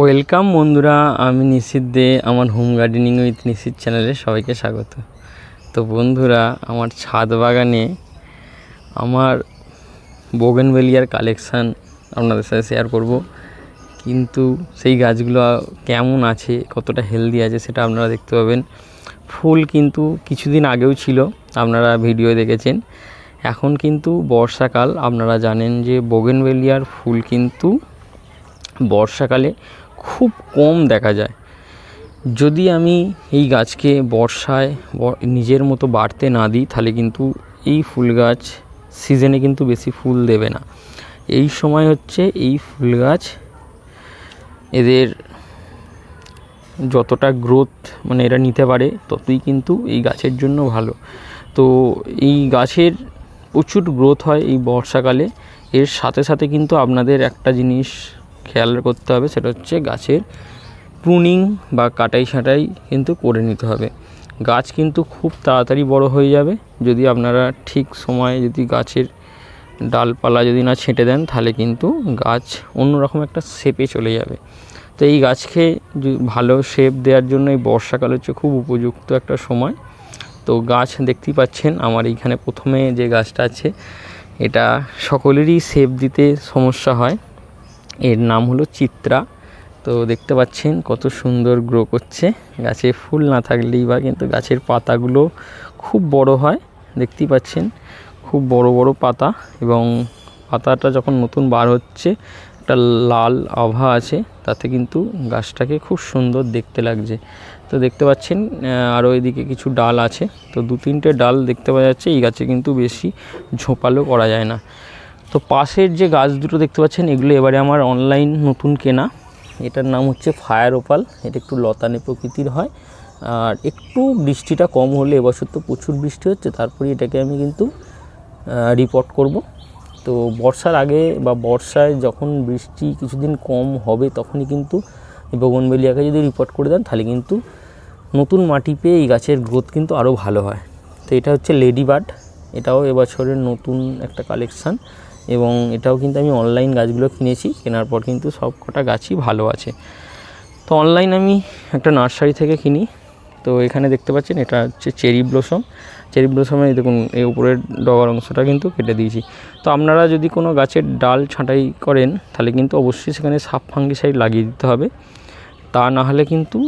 Welcome বন্ধুরা, আমি নিশিত দে, আমার হোম গার্ডেনিং উইথ নিশিত চ্যানেলে সবাইকে স্বাগত। তো বন্ধুরা, আমার ছাদ বাগানে আমার বোগেনভেলিয়ার কালেকশান আপনাদের সাথে শেয়ার করব। কিন্তু সেই গাছগুলো কেমন আছে, কতটা হেলদি আছে সেটা আপনারা দেখতে পাবেন। ফুল কিন্তু কিছুদিন আগেও ছিল, আপনারা ভিডিও দেখেছেন। এখন কিন্তু বর্ষাকাল, আপনারা জানেন যে বোগেনভেলিয়ার ফুল কিন্তু বর্ষাকালে খুব কম দেখা যায়। যদি আমি এই গাছকে বর্ষায় নিজের মতো বাড়তে না দিই, তাহলে কিন্তু এই ফুল গাছ সিজনে কিন্তু বেশি ফুল দেবে না। এই সময় হচ্ছে এই ফুল গাছ এদের যতটা গ্রোথ মানে এরা নিতে পারে, ততই কিন্তু এই গাছের জন্য ভালো। তো এই গাছের প্রচুর গ্রোথ হয় এই বর্ষাকালে। এর সাথে সাথে কিন্তু আপনাদের একটা জিনিস খেয়াল করতে হবে সেটা হচ্ছে গাছের প্রুনিং বা কাটাই ছাঁটাই কিন্তু করে নিতে হবে। গাছ কিন্তু খুব তাড়াতাড়ি বড় হয়ে যাবে। যদি আপনারা ঠিক সময়ে যদি গাছের ডালপালা যদি না ছেঁটে দেন, তাহলে কিন্তু গাছ অন্যরকম একটা শেপে চলে যাবে। তো এই গাছকে ভালো শেপ দেওয়ার জন্য এই বর্ষাকাল হচ্ছে খুব উপযুক্ত একটা সময়। তো গাছ দেখতেই পাচ্ছেন, আমার এইখানে প্রথমে যে গাছটা আছে, এটা সকলেরই শেপ দিতে সমস্যা হয়। এর নাম হলো চিত্রা। তো দেখতে পাচ্ছেন কত সুন্দর গ্রো করছে। গাছে ফুল না থাকলেই বা কিন্তু গাছের পাতাগুলো খুব বড় হয়। দেখতেই পাচ্ছেন, খুব বড় বড় পাতা এবং পাতাটা যখন নতুন বার হচ্ছে, একটা লাল আভা আছে, তাতে কিন্তু গাছটাকে খুব সুন্দর দেখতে লাগছে। তো দেখতে পাচ্ছেন আরও এদিকে কিছু ডাল আছে। তো দু তিনটে ডাল দেখতে পাওয়া যাচ্ছে, এই গাছে কিন্তু বেশি ঝোপালো করা যায় না। তো পাশের যে গাছ দুটো দেখতে পাচ্ছেন, এগুলো এবারে আমার অনলাইন নতুন কেনা। এটার নাম হচ্ছে ফায়ার ওপাল। এটা একটু লতানে প্রকৃতির হয়। আর একটু বৃষ্টিটা কম হলে এবছর তো প্রচুর বৃষ্টি হচ্ছে, তারপরে এটাকে আমি কিন্তু রিপোর্ট করব। তো বর্ষার আগে বা বর্ষায় যখন বৃষ্টি কিছুদিন কম হবে, তখনই কিন্তু বগনবেলিয়াকে যদি রিপোর্ট করে দেন, তাহলে কিন্তু নতুন মাটি পেয়ে এই গাছের গ্রোথ কিন্তু আরও ভালো হয়। তো এটা হচ্ছে লেডি বার্ড। এটাও এবছরের নতুন একটা কালেকশান এবং এটাও কিন্তু আমি অনলাইন গাছগুলো কিনেছি, কেনার পর কিন্তু সব কটা গাছই ভালো আছে। তো অনলাইন আমি একটা নার্সারি থেকে কিনি। তো এখানে দেখতে পাচ্ছেন, এটা হচ্ছে চেরি ব্লসম। চেরি ব্লসমের এই দেখুন, এই উপরের ডগার অংশটা কিন্তু কেটে দিয়েছি। তো আপনারা যদি কোনো গাছের ডাল ছাঁটাই করেন, তাহলে কিন্তু অবশ্যই সেখানে সাপ ফাঙ্গিসাইড লাগিয়ে দিতে হবে। তা না হলে কিন্তু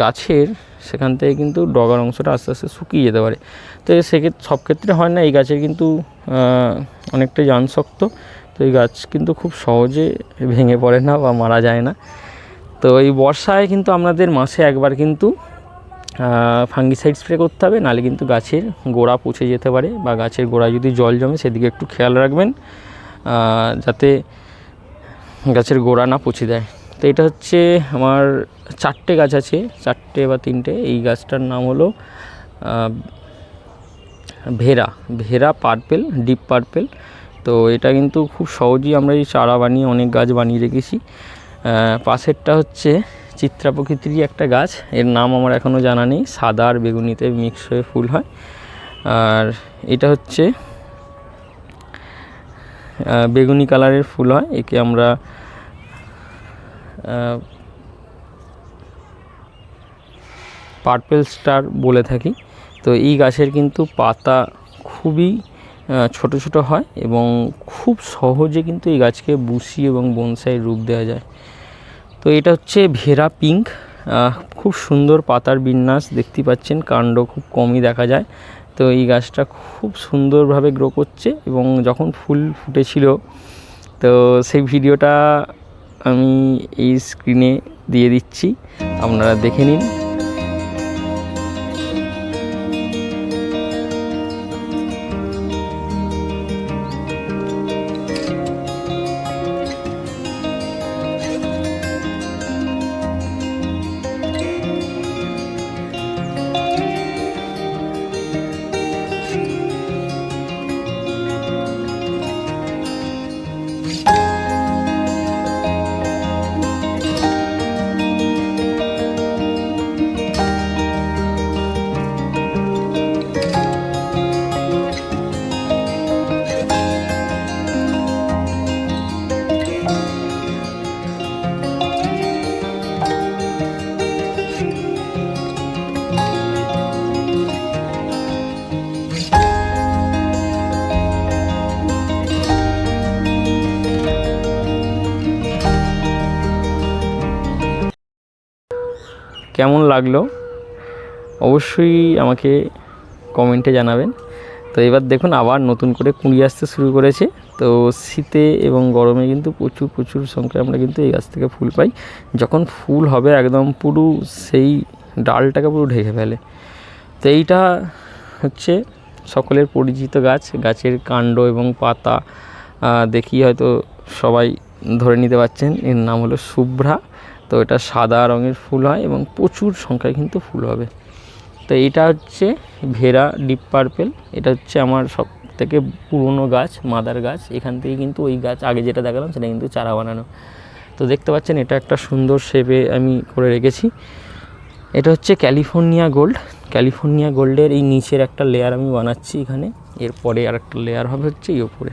গাছের সেখান থেকে কিন্তু ডগার অংশটা আস্তে আস্তে শুকিয়ে যেতে পারে। তো সেক্ষেত্রে সব ক্ষেত্রে হয় না, এই গাছের কিন্তু অনেকটাই জানশক্ত তো এই গাছ কিন্তু খুব সহজে ভেঙে পড়ে না বা মারা যায় না। তো এই বর্ষায় কিন্তু আপনাদের মাসে একবার কিন্তু ফাঙ্গিসাইড স্প্রে করতে হবে, নাহলে কিন্তু গাছের গোড়া পচে যেতে পারে বা গাছের গোড়ায় যদি জল জমে সেদিকে একটু খেয়াল রাখবেন যাতে গাছের গোড়া না পচে দেয় তো এটা হচ্ছে আমার চারটে গাছ আছে, চারটে বা তিনটে। এই গাছটার নাম হলো ভেরা ভেরা পার্পেল, ডিপ পার্পেল। তো এটা কিন্তু খুব সহজেই আমরা এই চারা বানিয়ে অনেক গাছ বানিয়ে রেখেছি। পাশেরটা হচ্ছে চিত্রা প্রকৃতিরই একটা গাছ। এর নাম আমার এখনও জানা নেই। সাদা আর বেগুনিতে মিক্স হয়ে ফুল হয়। আর এটা হচ্ছে বেগুনি কালারের ফুল হয়। একে আমরা পার্পেল স্টার বলে থাকি। তো এই গাছের কিন্তু পাতা খুবই ছোট ছোট হয় এবং খুব সহজে কিন্তু এই গাছকে বুসি এবং বনসাই রূপ দেওয়া যায়। তো এটা হচ্ছে ভেরা পিঙ্ক খুব সুন্দর পাতার বিন্যাস দেখতে পাচ্ছেন, কাণ্ড খুব কমই দেখা যায়। তো এই গাছটা খুব সুন্দরভাবে গ্রো করছে এবং যখন ফুল ফুটেছিল, তো সেই ভিডিওটা আমি এই স্ক্রিনে দিয়ে দিচ্ছি। আপনারা দেখে নিন। কেমন লাগল? অবশ্যই আমাকে কমেন্টে জানাবেন। তো এবার দেখুন, আবার নতুন করে কুঁড়ি আসতে শুরু করেছে। তো শীতে এবং গরমে কিন্তু প্রচুর প্রচুর সংখ্যায় আমরা কিন্তু এই গাছ থেকে ফুল পাই। যখন ফুল হবে একদম পুরো সেই ডালটাকে পুরো ঢেকে ফেলে। তো এইটা হচ্ছে সকলের পরিচিত গাছ। গাছের কাণ্ড এবং পাতা দেখি হয়তো সবাই ধরে নিতে পারছেন। এর নাম হলো শুভ্রা। তো এটা সাদা রঙের ফুল হয় এবং প্রচুর সংখ্যায় কিন্তু ফুল হবে। তো এটা হচ্ছে ভেরা ডিপ পার্পেল। এটা হচ্ছে আমার সব থেকে পুরনো গাছ, মাদার গাছ। এখান থেকে কিন্তু ওই গাছ, আগে যেটা দেখালাম সেটা কিন্তু চারা বানানো। তো দেখতে পাচ্ছেন এটা একটা সুন্দর শেপে আমি করে রেখেছি। এটা হচ্ছে ক্যালিফোর্নিয়া গোল্ড। ক্যালিফোর্নিয়া গোল্ডের এই নিচের একটা লেয়ার আমি বানাচ্ছি এখানে। এরপরে আর একটা লেয়ার হবে হচ্ছে এই ওপরে।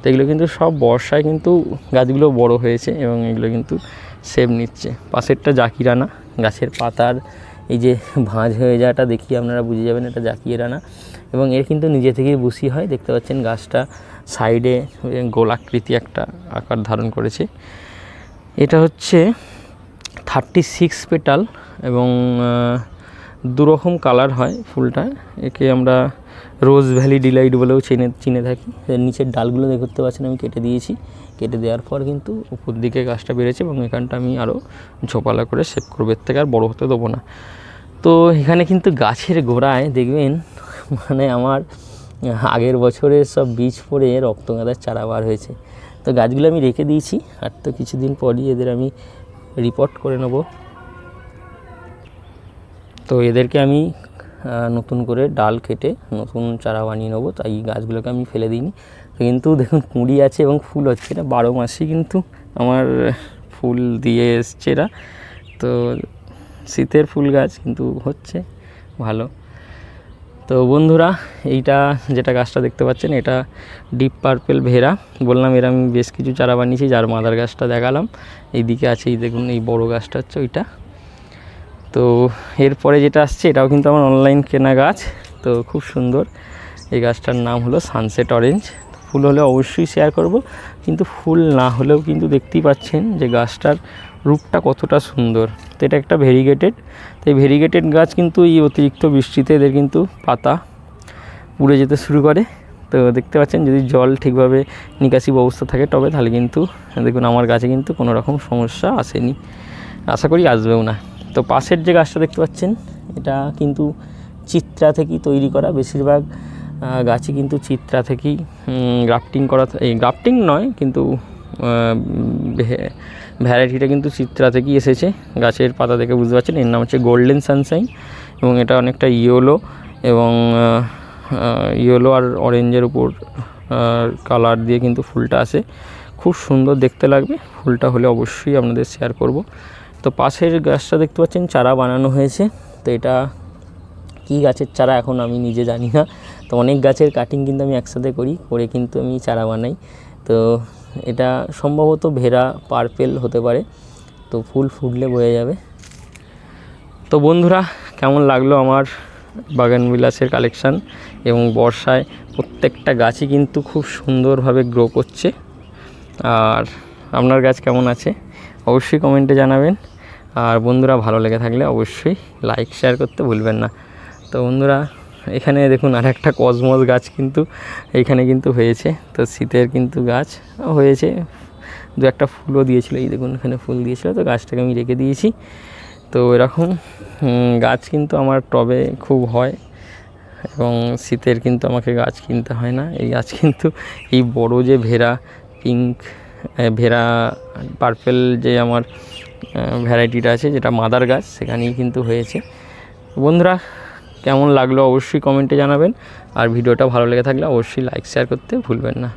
তো এগুলো কিন্তু সব বর্ষায় কিন্তু গাছগুলো বড় হয়েছে এবং এগুলো কিন্তু সেভ নিচ্ছে। পাশেরটা জাকিরানা গাছের পাতার এই যে ভাঁজ হয়ে যাওয়াটা দেখি আপনারা বুঝে যাবেন, এটা জাকিয়ে রানা। এবং এর কিন্তু নিজে থেকেই বুসি হয়, দেখতে পাচ্ছেন গাছটা সাইডে গোলাকৃতি একটা আকার ধারণ করেছে। এটা হচ্ছে থার্টি সিক্স পেটাল এবং দুরকম কালার হয় ফুলটা। একে আমরা রোজ ভ্যালি ডিলাইট বলেও চিনে চিনে থাকি। এর নিচের ডালগুলো দেখতে পাচ্ছেন, আমি কেটে দিয়েছি। কেটে দেওয়ার পর কিন্তু উপর দিকে গাছটা বেড়েছে এবং এখানটা আমি আরও ঝোপালা করে সেভ করব। এর থেকে আর বড়ো হতে দেবো না। তো এখানে কিন্তু গাছের গোড়ায় দেখবেন মানে আমার আগের বছরের সব বীজ পড়ে রক্তগাঁদার চারা বার হয়েছে। তো গাছগুলো আমি রেখে দিয়েছি, আর তো কিছুদিন পরই এদের আমি রিপোর্ট করে নেব। তো এদেরকে আমি নতুন করে ডাল কেটে নতুন চারা বানিয়ে নেব, তাই গাছগুলোকে আমি ফেলে দিইনি। কিন্তু দেখুন, কুঁড়ি আছে এবং ফুল হচ্ছে। এটা বারো মাসই কিন্তু আমার ফুল দিয়ে এসছে এরা। তো শীতের ফুল গাছ কিন্তু হচ্ছে ভালো। তো বন্ধুরা, এইটা যেটা গাছটা দেখতে পাচ্ছেন, এটা ডিপ পার্পেল ভেরা বললাম এর আমি বেশ কিছু চারা বানিয়েছি, যার মাদার গাছটা দেখালাম। এইদিকে আছে, এই দেখুন, এই বড় গাছটা হচ্ছে ওইটা। তো এরপরে যেটা আসছে, এটাও কিন্তু আমার অনলাইন কেনা গাছ। তো খুব সুন্দর। এই গাছটার নাম হলো সানসেট অরেঞ্জ ফুল হলে অবশ্যই শেয়ার করব। কিন্তু ফুল না হলেও কিন্তু দেখতেই পাচ্ছেন যে গাছটার রূপটা কতটা সুন্দর। তো এটা একটা ভেরিগেটেড তো এই ভেরিগেটেড গাছ কিন্তু এই অতিরিক্ত বৃষ্টিতে এদের কিন্তু পাতা পুড়ে যেতে শুরু করে। তো দেখতে পাচ্ছেন, যদি জল ঠিকভাবে নিকাশি ব্যবস্থা থাকে তবে তাহলে কিন্তু, দেখুন, আমার গাছে কিন্তু কোনো রকম সমস্যা আসেনি। আশা করি আসবেও না। তো পাশের যে গাছটা দেখতে পাচ্ছেন, এটা কিন্তু চিত্রা থেকেই তৈরি করা। বেশিরভাগ গাছই কিন্তু চিত্রা থেকেই গ্রাফটিং করা এই গ্রাফটিং নয়, কিন্তু ভ্যারাইটিটা কিন্তু চিত্রা থেকেই এসেছে। গাছের পাতা দেখে বুঝতে পারছেন, এর নাম হচ্ছে গোল্ডেন সানশাইন এবং এটা অনেকটা ইয়েলো এবং ইয়েলো আর অরেঞ্জের উপর কালার দিয়ে কিন্তু ফুলটা আসে। খুব সুন্দর দেখতে লাগবে, ফুলটা হলে অবশ্যই আপনাদের শেয়ার করব। তো পাশের গাছটা দেখতে পাচ্ছেন, চারা বানানো হয়েছে। তো এটা কী গাছের চারা এখন আমি নিজে জানি না। তো অনেক গাছের কাটিং কিন্তু আমি একসাথে করি, করে কিন্তু আমি চারা বানাই। তো এটা সম্ভবত ভেরা পার্পেল হতে পারে। তো ফুল ফুটলে বয়ে যাবে। তো বন্ধুরা, কেমন লাগল আমার বাগান বিলাসের কালেকশান এবং বর্ষায় প্রত্যেকটা গাছই কিন্তু খুব সুন্দরভাবে গ্রো করছে। আর আপনার গাছ কেমন আছে? অবশ্যই কমেন্টে জানাবেন। আর বন্ধুরা ভালো লেগে থাকলে অবশ্যই লাইক শেয়ার করতে ভুলবেন না। তো বন্ধুরা, এখানে দেখুন আর একটা কসমস গাছ কিন্তু এইখানে কিন্তু হয়েছে। তো শীতের কিন্তু গাছ হয়েছে। দু একটা ফুলও দিয়েছিল, এই দেখুন এখানে ফুল দিয়েছিল, তো গাছটাকে আমি রেখে দিয়েছি। তো এরকম গাছ কিন্তু আমার টবে খুব হয় এবং শীতের কিন্তু আমাকে গাছ কিনতে হয় না। এই গাছ কিন্তু এই বড় যে ভেরা পিঙ্ক ভেরা পার্পেল যে আমার ভ্যারাইটিটা আছে, যেটা মাদার গাছ, সেখানেই কিন্তু হয়েছে। বন্ধুরা, কেমন লাগল অবশ্যই কমেন্টে জানাবেন, আর ভিডিওটা ভালো লেগে থাকলে অবশ্যই লাইক শেয়ার করতে ভুলবেন না।